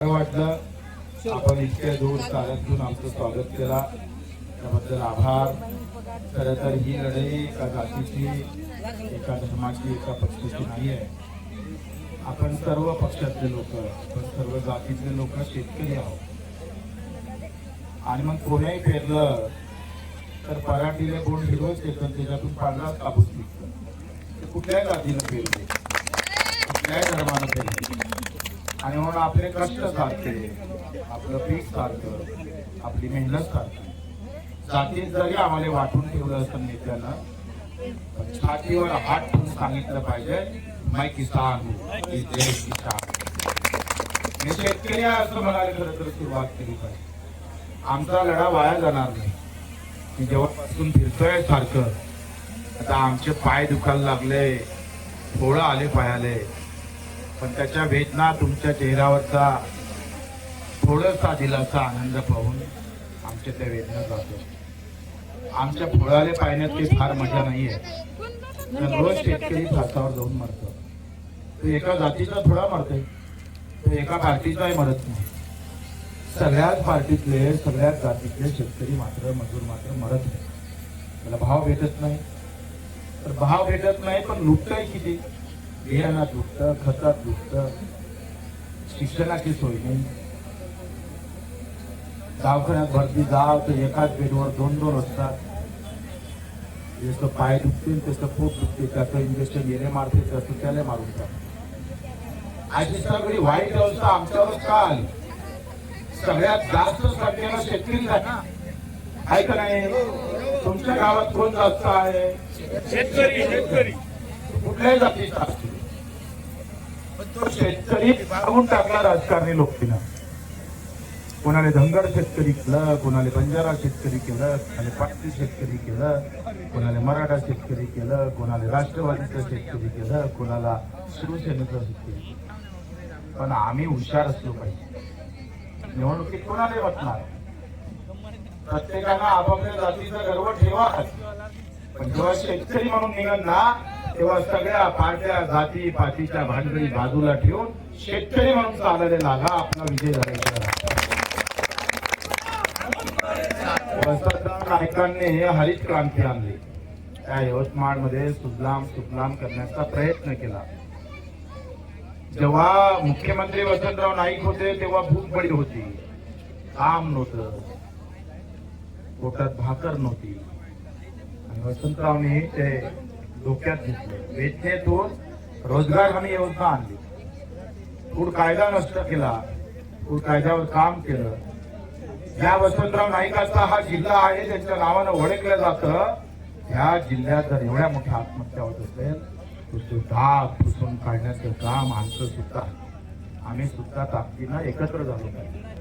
वाटलं? आपण इतक्या दूर चालत घेऊन आमचं स्वागत केला. त्याबद्दल आभार. खरं तर ही लढाई एका जातीची एका धर्माची एका पक्षाची नाही आहे. आपण सर्व पक्षातले लोक आपण सर्व जातीतले लोक शेतकरी आहोत. आणि मग कोण्याही पेरलं तर पराठीला कोण हिरवच येतं त्याच्यातून पांढराच कापूस निघतं कुठल्याही जातीनं पेरले कुठल्याही धर्मानं पेरले आणि म्हणून आपले कष्ट सारखे आपलं पीक सारखं आपली मेहनत सारखी जातीत जरी आम्हाला वाटून ठेवलं असं नेत्यानं पण छातीवर हात ठेवून सांगितलं पाहिजे मै किसान मी जय किसान मी शेतकरी असं म्हणाले खरं तर सुरुवात केली पाहिजे. आमचा लढा वाया जाणार नाही. मी जेव्हापासून फिरतोय सारखं आता आमचे पाय दुखायला लागले थोडं आले पायाले. पण त्याच्या वेदना तुमच्या चेहऱ्यावरचा थोडासा दिलासा आनंद पाहून आमच्या त्या वेदना जातो. आमच्या फुळाले पाहण्यात काही फार मजा नाहीये पण रोज शेतकरी फासावर जाऊन मरतो. तो एका जातीचा थोडा मरतोय. तो एका पार्टीचाही मरत नाही. सगळ्याच पार्टीतले सगळ्याच जातीतले शेतकरी मात्र मजूर मात्र मरत नाही. त्याला भाव भेटत नाही. तर भाव भेटत नाही पण लुटतंय किती? बियाणात लुटतं खतात लुटतं शिक्षणाची सोय नाही. दवाखान्यात भरती जाव तर एकाच बेडवर दोन दोन असतात. जसं पाय दुखतील तसं पोट दुखते त्याचं इंजेक्शन येणे मारते तसं त्याला मारून टाकतात अशी सगळी वाईट अवस्था आमच्यावर का आली? सगळ्यात जास्त संख्येनं शेतकरी झाला आहे का नाही? तुमच्या गावात कोण जास्त आहे? शेतकरी शेतकरी. कुठल्याही जातीचा असतो. पण तो शेतकरी मागून टाकला राजकारणी लोकांना कोणाने धनगर शेतकरी केलं कोणाला बंजारा शेतकरी केलं कोणाला पाटील शेतकरी केलं कोणाला मराठा शेतकरी केलं कोणाला राष्ट्रवादीचं शेतकरी केलं कोणाला शिवसेनेचं शेतकरी पण आम्ही हुशार असलो पाहिजे. निवडणुकीत कोणाला वाटणार प्रत्येकानं आपापल्या जातीचा गर्व ठेवा पण जेव्हा शेतकरी म्हणून निघाल ना तेव्हा सगळ्या पार्ट्या जाती पातीच्या भांडणी बाजूला ठेवून शेतकरी म्हणून चालले लागा आपला विजय झाला वसंतराव नायकांनी हरित क्रांती आणली. त्या यवतमाळमध्ये सुजलाम सुफलाम करण्याचा प्रयत्न केला. जेव्हा मुख्यमंत्री वसंतराव नाईक होते तेव्हा भूकबडी होती. काम नव्हतं. पोटात भाकर नव्हती. आणि वसंतरावने ते डोक्यात घेतलं. वेदनेतून रोजगार हमी योजना आणली. फूड कायदा नष्ट केला. फूड कायद्यावर काम केलं. ज्या वसंतराव नाईकाचा हा जिल्हा आहे त्यांच्या नावानं ओळखलं जातं. ह्या जिल्ह्यात जर एवढ्या मोठ्या आत्महत्या होत असेल तर तो डाग पुसून काढण्याचं काम आमचं सुद्धा आम्ही सुद्धा ताकदीनं एकत्र झालो पाहिजे.